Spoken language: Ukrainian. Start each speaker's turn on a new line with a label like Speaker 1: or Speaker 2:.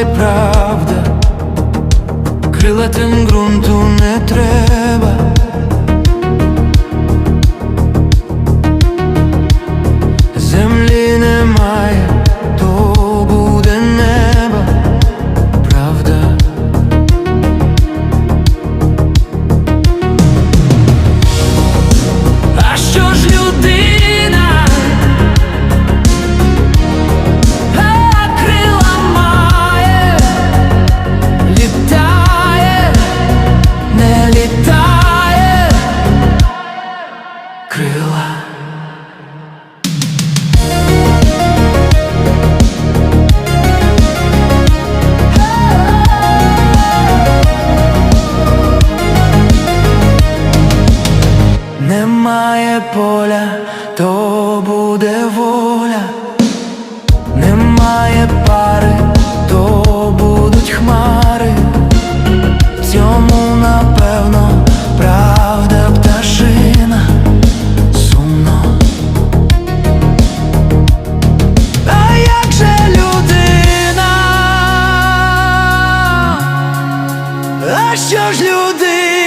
Speaker 1: й правда, крилатим ґрунту не треба. Немає поля, то буде воля, немає пари, то будуть хмари. В цьому напевно правда пташина сумно. А як же людина? А що ж людина?